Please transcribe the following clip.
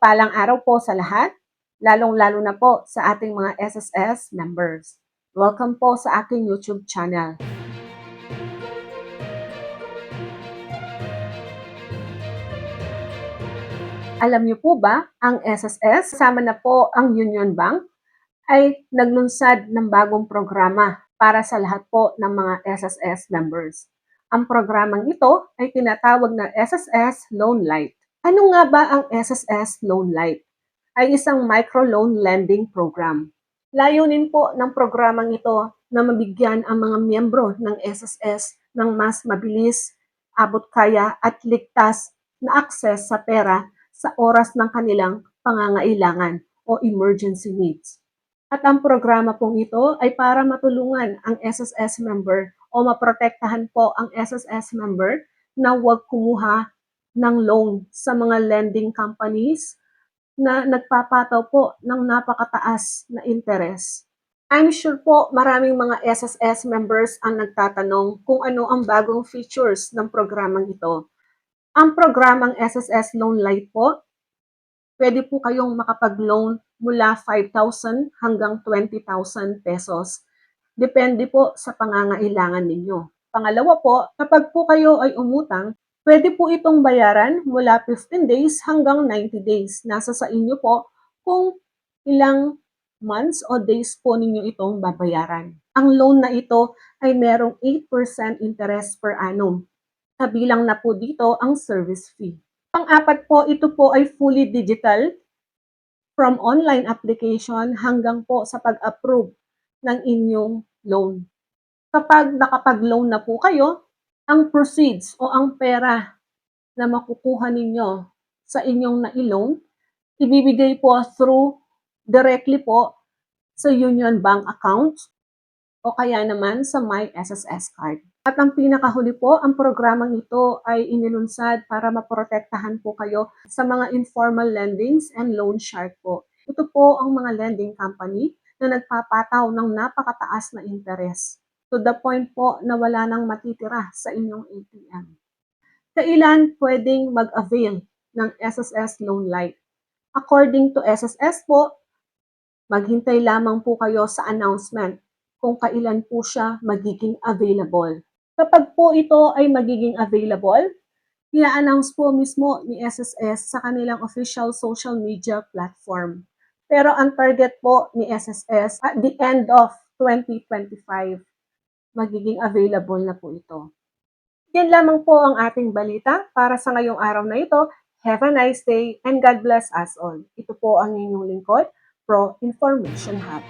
Mapagpalang araw po sa lahat, lalong-lalo na po sa ating mga SSS members. Welcome po sa aking YouTube channel. Alam niyo po ba, ang SSS, kasama na po ang Union Bank, ay naglunsad ng bagong programa para sa lahat po ng mga SSS members. Ang programang ito ay tinatawag na SSS Loan Light. Ano nga ba ang SSS Loan Light? Ay isang microloan lending program. Layunin po ng programang ito na mabigyan ang mga miyembro ng SSS ng mas mabilis, abot kaya at ligtas na akses sa pera sa oras ng kanilang pangangailangan o emergency needs. At ang programa pong ito ay para matulungan ang SSS member o maprotektahan po ang SSS member na huwag kumuha ng loan sa mga lending companies na nagpapataw po ng napakataas na interes. I'm sure po maraming mga SSS members ang nagtatanong kung ano ang bagong features ng programang ito. Ang programang SSS Loan Light po, pwede po kayong makapag-loan mula 5,000 hanggang 20,000 pesos. Depende po sa pangangailangan ninyo. Pangalawa po, kapag po kayo ay umutang, pwede po itong bayaran mula 15 days hanggang 90 days. Nasa sa inyo po kung ilang months o days po ninyo itong babayaran. Ang loan na ito ay merong 8% interest per annum. Kabilang na po dito ang service fee. Pang-apat po, ito po ay fully digital from online application hanggang po sa pag-approve ng inyong loan. Kapag nakapag-loan na po kayo, ang proceeds o ang pera na makukuha ninyo sa inyong na-loan, ibibigay po through directly po sa Union Bank account o kaya naman sa My SSS card. At ang pinakahuli po, ang programang ito ay inilunsad para maprotektahan po kayo sa mga informal lendings and loan shark po. Ito po ang mga lending company na nagpapataw ng napakataas na interes to the point po na wala nang matitira sa inyong ATM. Kailan pwedeng mag-avail ng SSS Loan Light? According to SSS po, maghintay lamang po kayo sa announcement kung kailan po siya magiging available. Kapag po ito ay magiging available, i-announce po mismo ni SSS sa kanilang official social media platform. Pero ang target po ni SSS at the end of 2025, magiging available na po ito. Yan lamang po ang ating balita para sa ngayong araw na ito. Have a nice day and God bless us all. Ito po ang inyong lingkod, Pro Information Hub.